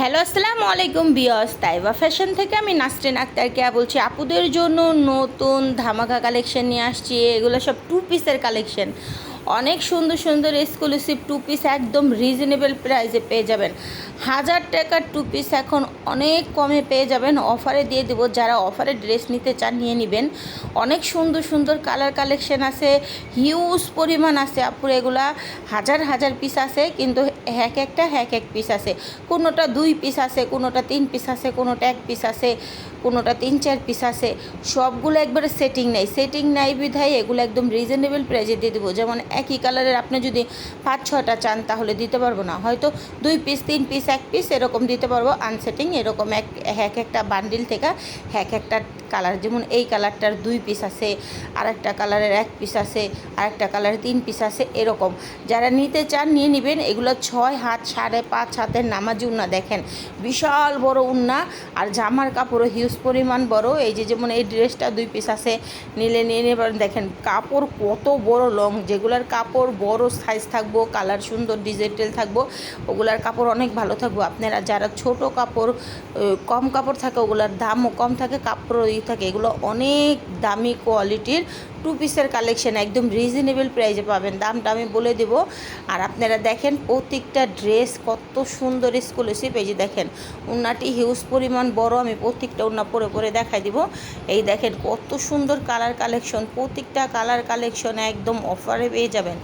Hello, আসসালামু আলাইকুম বিয়স তাইবা ফ্যাশন থেকে আমি নাসরিন আক্তার কেয়া বলছি, আপুদের জন্য নতুন ধামাকা কালেকশন নিয়ে আসছি। এগুলো সব টু পিসের কালেকশন। অনেক সুন্দর সুন্দর এক্সক্লুসিভ টু পিস একদম রিজনেবল প্রাইসে পেয়ে যাবেন। হাজার টাকার টু পিস এখন অনেক কমে পেয়ে যাবেন। অফারে দিয়ে দেবো, যারা অফারে ড্রেস নিতে চান নিয়ে নেবেন। অনেক সুন্দর সুন্দর কালার কালেকশন আছে হিউজ পরিমাণ আছে আপুর, এগুলা হাজার হাজার পিস আছে, কিন্তু এক একটা, এক এক পিস আছে। কোনোটা দুই পিস আছে, কোনোটা তিন পিস আছে, কোনোটা এক পিস আছে। কোনোটা তিন চার পিস আছে, সবগুলো একবারে সেটিং নেই। সেটিং নাই বিধায় এগুলো একদম রিজনেবল প্রাইজে দিয়ে দেবো। যেমন একই কালারের আপনি যদি পাঁচ ছটা চান তাহলে দিতে পারব না। হয়তো দুই পিস তিন পিস এক পিস এরকম দিতে পারব। আনসেটিং এরকম এক এক একটা বান্ডিল থেকে এক একটা কালার, যেমন এই কালারটার দুই পিস আছে আর একটা কালারের এক পিস আছে আর একটা কালারের তিন পিস আছে, এরকম। যারা নিতে চান, নিয়ে নেবেন। এগুলো ছয় হাত, সাড়ে পাঁচ হাতের নামাজি উন্না, দেখেন। বিশাল বড় উন্না, আর জামার কাপড়ও হিউজ পরিমাণ বড়। এই যে যেমন এই ড্রেসটা দুই পিস আছে, নিলে নিয়ে নেবেন। দেখেন, কাপড় কত বড় লং যেগুলার কাপড় বড় সাইজ থাকব, কালার সুন্দর ডিজিটাল থাকব, ওগুলার কাপড় অনেক ভালো থাকব। আপনারা যারা ছোট কাপড় কম কাপড় থাকে, ওগুলার দামও কম থাকে কাপড়ও থাকে, এগুলো অনেক দামি কোয়ালিটির টু পিসের কালেকশন একদম রিজনেবল প্রাইসে পাবেন। দামটা আমি বলে দেবো। আর আপনারা দেখেন প্রত্যেকটা ড্রেস কত সুন্দর এই যে দেখেন, উন্নাটি হিউজ পরিমাণ, বড় আমি প্রত্যেকটা উন্না পরে পরে দেখাই দিব। এই দেখেন কত সুন্দর কালার কালেকশন প্রত্যেকটা কালার কালেকশন একদম অফারে পেয়ে যাবেন।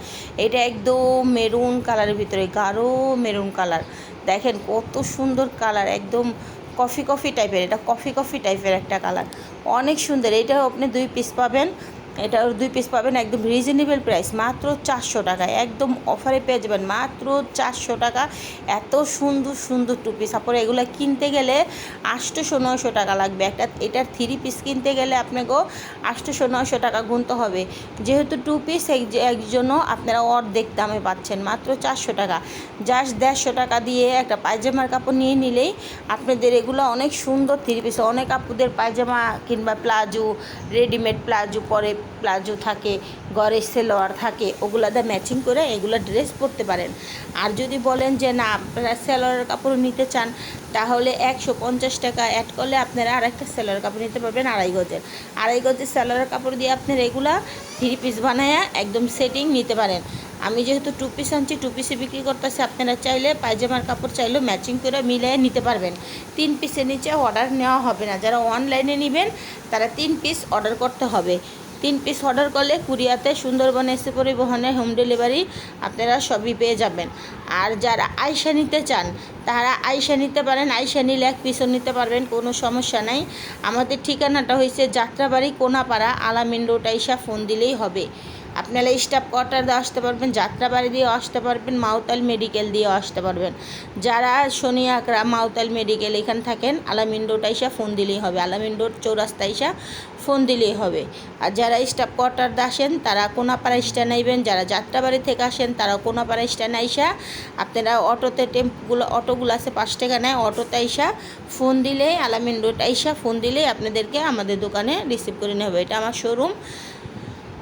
এটা একদম মেরুন কালারের ভিতরে, গাঢ় মেরুন কালার দেখেন কত সুন্দর কালার একদম কফি কফি টাইপের এটা কফি কফি টাইপের একটা কালার অনেক সুন্দর, এটাও আপনি দুই পিস পাবেন। এটা দুই পিস পাবেন একদম রিজনেবল প্রাইস মাত্র চারশো টাকায় একদম অফারে পেয়ে যাবেন, মাত্র চারশো টাকা। এত সুন্দর সুন্দর টু পিস তারপরে এগুলো কিনতে গেলে আটশোশো নয়শো টাকা লাগবে। একটা এটার থ্রি পিস কিনতে গেলে আপনাকেও আটশোশো নয়শো টাকা গুনতে হবে। যেহেতু টু পিস এক জন্য আপনারা অর্ধেক দামে পাচ্ছেন, মাত্র চারশো টাকা। জাস্ট দেড়শো টাকা দিয়ে একটা পায়জামার কাপড় নিয়ে নিলেই আপনাদের এগুলো অনেক সুন্দর থ্রি পিস অনেক আপুদের পায়জামা কিংবা প্লাজো রেডিমেড প্লাজো পরে প্লাজো থাকে গড়ে সেলোয়ার থাকে ওগুলো ওগুলাতে ম্যাচিং করে এগুলো ড্রেস পরতে পারেন। আর যদি বলেন যে না, আপনারা সেলোয়ারের কাপড় নিতে চান, তাহলে একশো পঞ্চাশ টাকা অ্যাড করলে আপনারা আরেকটা সেলোয়ার কাপড় নিতে পারবেন আড়াই গজের। আড়াই গজের সেলোয়ার কাপড় দিয়ে আপনারা এগুলা থ্রি পিস বানায়া একদম সেটিং নিতে পারেন। আমি যেহেতু টু পিস আনছি টু পিসে বিক্রি করতেছি, আপনারা চাইলে পায়জামার কাপড় চাইলেও ম্যাচিং করে মিলিয়ে নিতে পারবেন। তিন পিসের নিচে অর্ডার নেওয়া হবে না। যারা অনলাইনে নেবেন, তারা তিন পিস অর্ডার করতে হবে। তিন পিস অর্ডার করলে কুরিয়াতে সুন্দরবন এসে পরিবহনে হোম ডেলিভারি আপনারা সবই পেয়ে যাবেন। আর যারা আয়সা নিতে চান, তারা আয়সা নিতে পারেন, আয়সা নিলে এক পিসও নিতে পারবেন, কোনো সমস্যা নাই। আমাদের ঠিকানাটা হয়েছে যাত্রাবাড়ি কোনাপাড়া, আলামিন রোড আইসা ফোন দিলেই হবে। আপনারা স্টাফ কোয়ার্টার দিয়ে আসতে পারবেন, যাত্রাবাড়ি দিয়ে আসতে পারবেন, মাউতাল মেডিকেল দিয়ে আসতে পারবেন। যারা শনি আকরা মাউতাল মেডিকেল এখানে থাকেন, আলামিন রোড আইসা ফোন দিলেই হবে। আলামিন রোড চৌরাস্তা আইসা ফোন দিলেই হবে। আর যারা স্টাফ কোয়ার্টার আসেন, তারা কোনাপাড়া স্ট্যান্ড আইবেন। যারা যাত্রাবাড়ি থেকে আসেন তারা কোনাপাড়া স্ট্যান্ড আইসা আপনারা অটোতে টেম্পগুলো অটোগুলো আছে পাঁচ টাকা নেয়, অটোতে আইসা ফোন দিলেই, আলামিন রোড আইসা ফোন দিলেই আপনাদেরকে আমাদের দোকানে রিসিভ করে নেবে এটা আমার শোরুম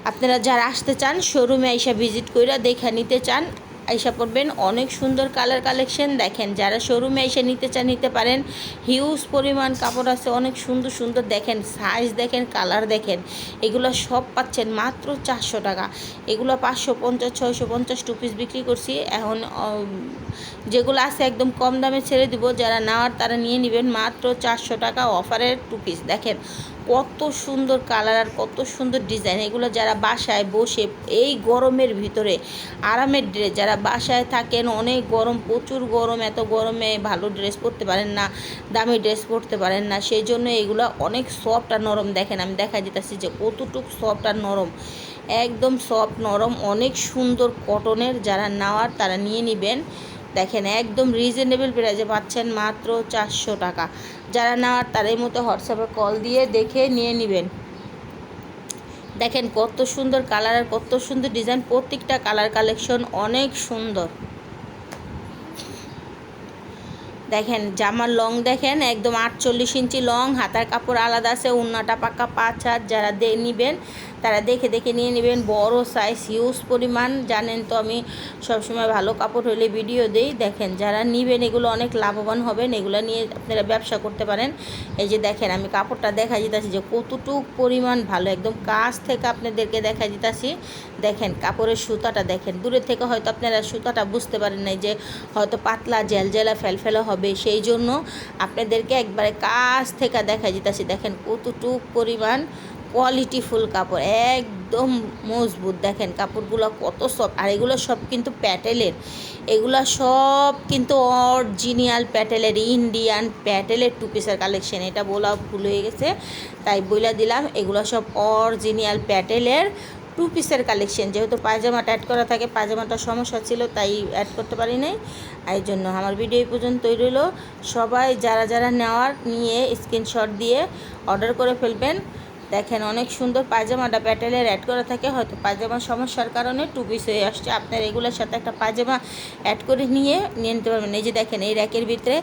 আপনারা যারা আসতে চান শোরুমে আইসা ভিজিট করে দেখে নিতে চান, আইসা পড়বেন। অনেক সুন্দর কালার কালেকশন দেখেন, যারা শোরুমে এসে নিতে চান, নিতে পারেন। হিউজ পরিমাণ কাপড় আছে, অনেক সুন্দর সুন্দর। দেখেন সাইজ দেখেন কালার দেখেন। এগুলো সব পাচ্ছেন মাত্র চারশো টাকা। এগুলো পাঁচশো পঞ্চাশ, ছয়শো পঞ্চাশ টু পিস বিক্রি করছি। এখন যেগুলো আছে একদম কম দামে ছেড়ে দিব। যারা নেওয়ার, তারা নিয়ে নেবেন মাত্র চারশো টাকা অফারের টু পিস দেখেন কত সুন্দর কালার আর কত সুন্দর ডিজাইন এগুলো যারা বাসায় বসে এই গরমের ভিতরে, আরামের ড্রেস যারা বাসায় থাকেন, অনেক গরম, প্রচুর গরম, এত গরমে ভালো ড্রেস পরতে পারেন না, দামি ড্রেস পরতে পারেন না, সেই জন্য এগুলো অনেক সফট আর নরম দেখেন, আমি দেখা যেতেছি যে কতটুক সফট আর নরম। একদম সফট নরম, অনেক সুন্দর কটনের যারা নেওয়ার তারা নিয়ে নেবেন। দেখেন, একদম রিজনেবল প্রাইসে পাচ্ছেন মাত্র চারশো টাকা। যারা নেওয়ার তাদের মতো হোয়াটসঅ্যাপে কল দিয়ে দেখে নিয়ে নেবেন। দেখেন, কত সুন্দর কালার আর কত সুন্দর ডিজাইন প্রত্যেকটা কালার কালেকশন অনেক সুন্দর। দেখেন, জামার লং দেখেন, একদম আটচল্লিশ ইঞ্চি লং হাতার কাপড় আলাদা আছে, উন্নাটা পাকা পাঁচ হাত, যারা দে নিবেন তারা দেখে দেখে নিয়ে নেবেন। বড় সাইজ হিউজ পরিমাণ। জানেন তো আমি সবসময় ভালো কাপড় হলে ভিডিও দেই। দেখেন, যারা নিবেন, এগুলো অনেক লাভবান হবেন। এগুলো নিয়ে আপনারা ব্যবসা করতে পারেন। এই যে দেখেন, আমি কাপড়টা দেখা যেতেছি যে কতটুক পরিমাণ ভালো। একদম কাছ থেকে আপনাদেরকে দেখা যেতেছি দেখেন, কাপড়ের সুতাটা দেখেন। দূরে থেকে হয়তো আপনারা সুতাটা বুঝতে পারেন নাই যে হয়তো পাতলা জেলজেলা ফেলফেলা হবে। সেই জন্য আপনাদেরকে একবারে কাছ থেকে দেখা যেতেছি দেখেন, কতটুক পরিমাণ কোয়ালিটিফুল কাপড়, একদম মজবুত। দেখেন কাপড়গুলো কত সব আর এগুলো সব কিন্তু প্যাটেলের। এগুলো সব কিন্তু অরিজিনাল প্যাটেলের ইন্ডিয়ান প্যাটেলের টু পিসের কালেকশন এটা বলা ভুল হয়ে গেছে, তাই বলে দিলাম। এগুলো সব অরিজিনাল প্যাটেলের টু পিসের কালেকশন যেহেতু পায়জামাটা অ্যাড করা থাকে, পায়জামাটা সমস্যা ছিল, তাই অ্যাড করতে পারি নাই। এই জন্য আমার ভিডিও এই পর্যন্তই রইল। সবাই যারা যারা নেওয়ার, নিয়ে স্ক্রিনশট দিয়ে অর্ডার করে ফেলবেন। দেখেন, অনেক সুন্দর পায়জামাটা প্যাটেলের অ্যাড করা থাকে। হয়তো পায়জামার সমস্যার কারণে টু পিস হয়ে আসছে। আপনার এগুলোর সাথে একটা পায়জামা অ্যাড করে নিয়ে নিয়ে নিতে পারবেন। এই যে দেখেন, এই র্যাকের ভিতরে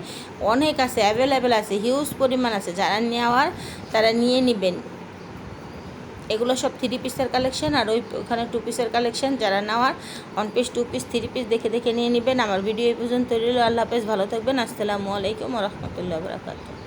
অনেক আছে অ্যাভেলেবেল আছে হিউজ পরিমাণ আছে। যারা নেওয়ার, তারা নিয়ে নেবেন। এগুলো সব থ্রি পিসের কালেকশন আর ওই ওখানে টু পিসের কালেকশন যারা নেওয়ার one piece two piece three piece দেখে দেখে নিয়ে নেবেন। আমার ভিডিও এই পর্যন্ত রইল। আল্লাহ হাফেজ। ভালো থাকবেন। আসসালামু আলাইকুম রহমতুল্লাহ বরাকাতুহ।